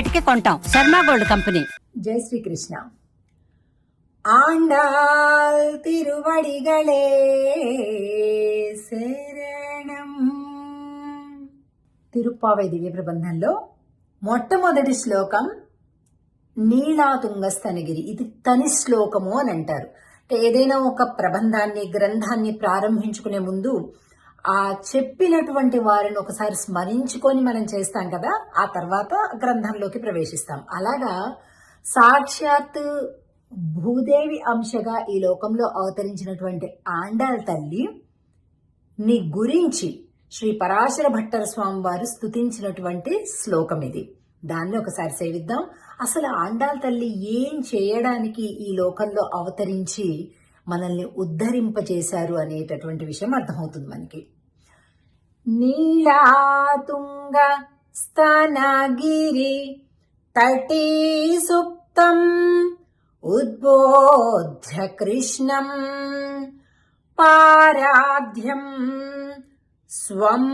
రేటుకి కొంటాం. Sharma gold company. జై శ్రీకృష్ణ. ఆండాల్ తిరువడిగళే శరణం. తిరుప్పావై దివ్య ప్రబంధంలో మొట్టమొదటి శ్లోకం నీలాతుంగస్తనగిరి ఇది తని శ్లోకము అని అంటారు. అంటే ఏదైనా ఒక ప్రబంధాన్ని గ్రంథాన్ని ప్రారంభించుకునే ముందు ఆ చెప్పినటువంటి వారిని ఒకసారి స్మరించుకొని మనం చేస్తాం కదా ఆ తర్వాత గ్రంథంలోకి ప్రవేశిస్తాం. అలాగా సాక్షాత్ భూదేవి అంశగా ఈ లోకంలో అవతరించినటువంటి ఆండాల్ తల్లి నీ గురించి శ్రీ పరాశర భట్టర్ స్వామి వారు స్తుతించినటువంటి శ్లోకం ఇది. దాన్ని ఒకసారి సేవిద్దాం. అసలు ఆండాల్ తల్లి ఏం చేయడానికి ఈ లోకంలో అవతరించి మనల్ని ఉద్ధరింపజేశారు అనేటటువంటి విషయం అర్థమవుతుంది మనకి. నీలాతుంగ స్థనగిరి తటీ సుప్తం ఉద్బోధ్య కృష్ణం పారాధ్యం స్వం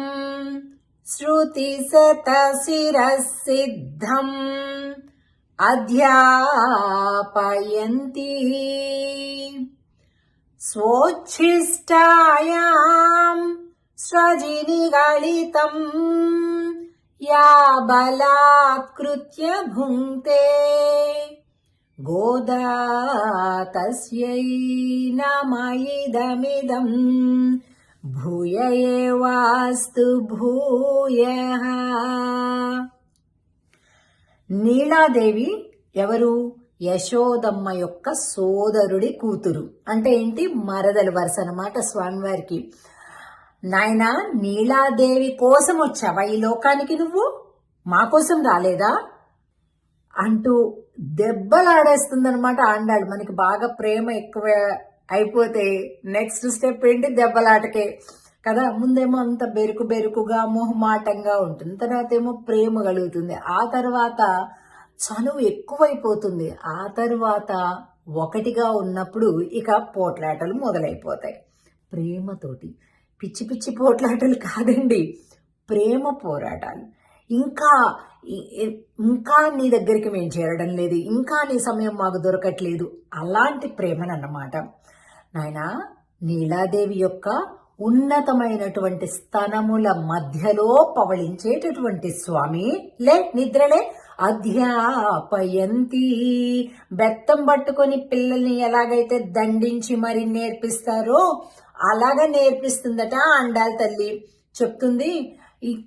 శృతి సిద్ధం అధ్యాపయంతి. स्वोच्छिष्टायाम् स्वजिनिगलितम् या बलात्कृत्य भुङ्क्ते गोदा तस्यै नमयिदमिदम् భూయ ఏవాస్తు భూయ నీలాదేవి ఎవరు యశోదమ్మ యొక్క సోదరుడి కూతురు. అంటే ఏంటి? మరదలు వరుస అన్నమాట స్వామివారికి. నాయనా నీలాదేవి కోసం వచ్చావా ఈ లోకానికి నువ్వు? మా కోసం రాలేదా? అంటూ దెబ్బలాడేస్తుందనమాట ఆండాడు మనకి బాగా ప్రేమ ఎక్కువ అయిపోతే నెక్స్ట్ స్టెప్ ఏంటి? దెబ్బలాటకే. కదా ముందేమో అంత బెరుకు బెరుకుగా మొహమాటంగా ఉంటుంది. తర్వాత ఏమో ప్రేమ కలుగుతుంది. ఆ తర్వాత చనువు ఎక్కువైపోతుంది. ఆ తర్వాత ఒకటిగా ఉన్నప్పుడు ఇక పోట్లాటలు మొదలైపోతాయి. ప్రేమతోటి. పిచ్చి పిచ్చి పోట్లాటలు కాదండి. ప్రేమ పోరాటాలు. ఇంకా ఇంకా నీ దగ్గరికి మేము చేరడం లేదు. ఇంకా నీ సమయం మాకు దొరకట్లేదు. అలాంటి ప్రేమనన్నమాట. నాయనా నీలాదేవి యొక్క ఉన్నతమైనటువంటి స్థనముల మధ్యలో పవళించేటటువంటి స్వామి లే నిద్రలే. అధ్యాపయంతి. బెత్తం పట్టుకొని పిల్లల్ని ఎలాగైతే దండించి మరి నేర్పిస్తారో అలాగా నేర్పిస్తుందట అండాల తల్లి. చెప్తుంది ఈ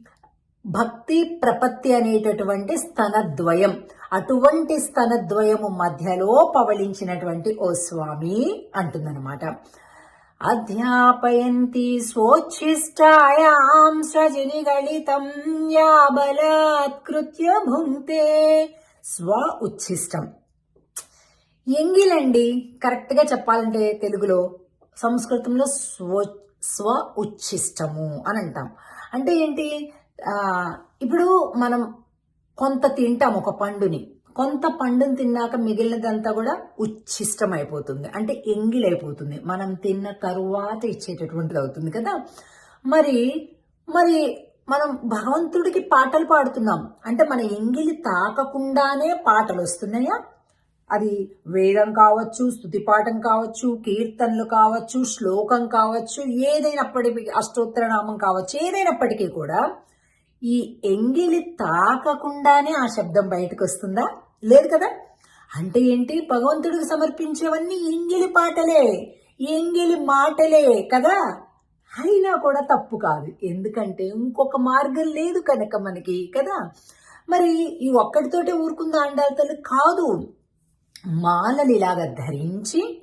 భక్తి ప్రపత్తి అనేటటువంటి స్తనద్వయం అటువంటి స్తనద్వయము మధ్యలో పవళించినటువంటి ఓ స్వామి అంటుందన్నమాట. అధ్యాపయంతి స్వచ్ఛిష్టాయాం సజని గళితం యాబలాత్కృత్య బలాత్కృత్య స్వ ఉచ్ఛిష్టం. ఎంగిలండి కరెక్ట్గా చెప్పాలంటే తెలుగులో సంస్కృతంలో స్వ స్వ ఉచ్ఛిష్టము అని అంటాం. అంటే ఏంటి? ఇప్పుడు మనం కొంత తింటాం ఒక పండుని. కొంత పండుని తిన్నాక మిగిలినదంతా కూడా ఉచ్ఛిష్టం అయిపోతుంది అంటే ఎంగిలైపోతుంది. మనం తిన్న తరువాత ఇచ్చేటటువంటిది అవుతుంది కదా? మరి మరి మనం భగవంతుడికి పాటలు పాడుతున్నాం. అంటే మన ఎంగిలి తాకకుండానే పాటలు వస్తున్నాయా? అది వేదం కావచ్చు స్తుతి పాఠం కావచ్చు కీర్తనలు కావచ్చు శ్లోకం కావచ్చు ఏదైనప్పటికీ అష్టోత్తర నామం కావచ్చు ఏదైనప్పటికీ కూడా ఈ ఎంగిలి తాకకుండానే ఆ శబ్దం బయటకు వస్తుందా లేదు కదా? అంటే ఏంటి? భగవంతుడికి సమర్పించేవన్నీ ఎంగిలి పాటలే ఎంగిలి మాటలే కదా? అయినా కూడా తప్పు కాదు. ఎందుకంటే ఇంకొక మార్గం లేదు కనుక మనకి కదా? మరి ఈ ఒక్కడితోటే ఊరుకుందా అండాలి కాదు. మాలలు ఇలాగ ధరించి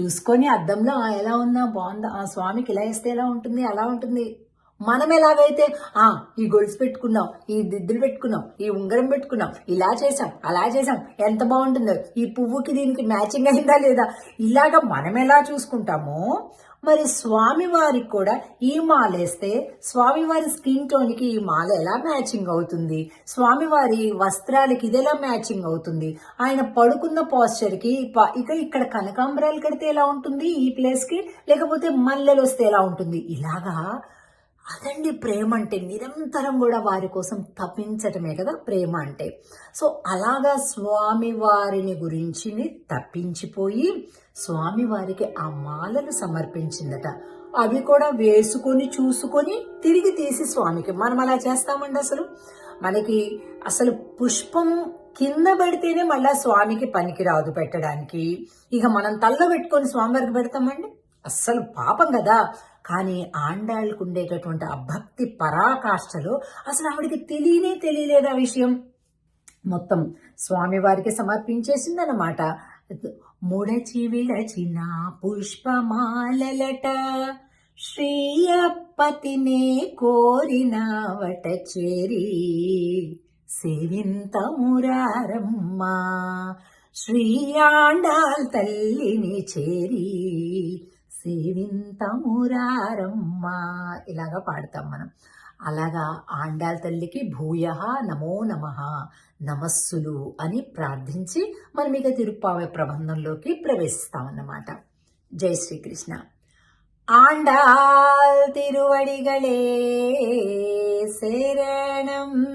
చూసుకొని అద్దంలో ఎలా ఉన్నా? బాగుందా? ఆ స్వామికి ఇలా వేస్తే ఎలా ఉంటుంది? అలా ఉంటుంది? మనం ఎలాగైతే ఆ ఈ గొలుసు పెట్టుకున్నాం ఈ దిద్దులు పెట్టుకున్నాం ఈ ఉంగరం పెట్టుకున్నాం ఇలా చేసాం అలా చేసాం ఎంత బాగుంటుందో ఈ పువ్వుకి దీనికి మ్యాచింగ్ అయిందా లేదా? ఇలాగా మనం ఎలా చూసుకుంటామో మరి స్వామివారికి కూడా ఈ మాల వేస్తే స్వామివారి స్కిన్ టోన్కి ఈ మాల ఎలా మ్యాచింగ్ అవుతుంది? స్వామివారి వస్త్రాలకి ఇది ఎలా మ్యాచింగ్ అవుతుంది? ఆయన పడుకున్న పోస్చర్కి ప- ఇక ఇక్కడ కనకాంబరాలు కడితే ఎలా ఉంటుంది? ఈ ప్లేస్కి లేకపోతే మల్లెలు వస్తే ఎలా ఉంటుంది? ఇలాగా అదండి ప్రేమ అంటే. నిరంతరం కూడా వారి కోసం తప్పించటమే కదా ప్రేమ అంటే. సో అలాగా స్వామి వారిని గురించి తప్పించిపోయి స్వామి వారికి ఆ మాలలు సమర్పించిందట. అవి కూడా వేసుకొని చూసుకొని తిరిగి తీసి స్వామికి. మనం అలా చేస్తామండి అసలు? మనకి అసలు పుష్పం కింద పెడితేనే మళ్ళా స్వామికి పనికి రాదు పెట్టడానికి. ఇక మనం తల్ల పెట్టుకొని స్వామివారికి పెడతామండి? అస్సలు పాపం కదా. కానీ ఆండాళ్ళకు ఉండేటటువంటి ఆ భక్తి పరాకాష్ఠలో అసలు ఆవిడకి తెలియనే తెలియలేదు ఆ విషయం? మొత్తం స్వామివారికి సమర్పించేసిందనమాట ముడచి విడచిన పుష్పమాలలట శ్రీయప్పతినే కోరినవట చేరి. సేవింతమురారమ్మ శ్రీ శ్రీయాండాల్ తల్లిని చేరి. సేవింతమురారమ్మ ఇలాగా పాడతాం మనం. అలాగా ఆండాల్ తల్లికి భూయ నమో నమ నమస్సులు అని ప్రార్థించి మనం ఇక తిరుప్పావై ప్రబంధంలోకి ప్రవేశిస్తామన్నమాట జై శ్రీకృష్ణ. ఆండాల్ తిరువడిగళే శరణం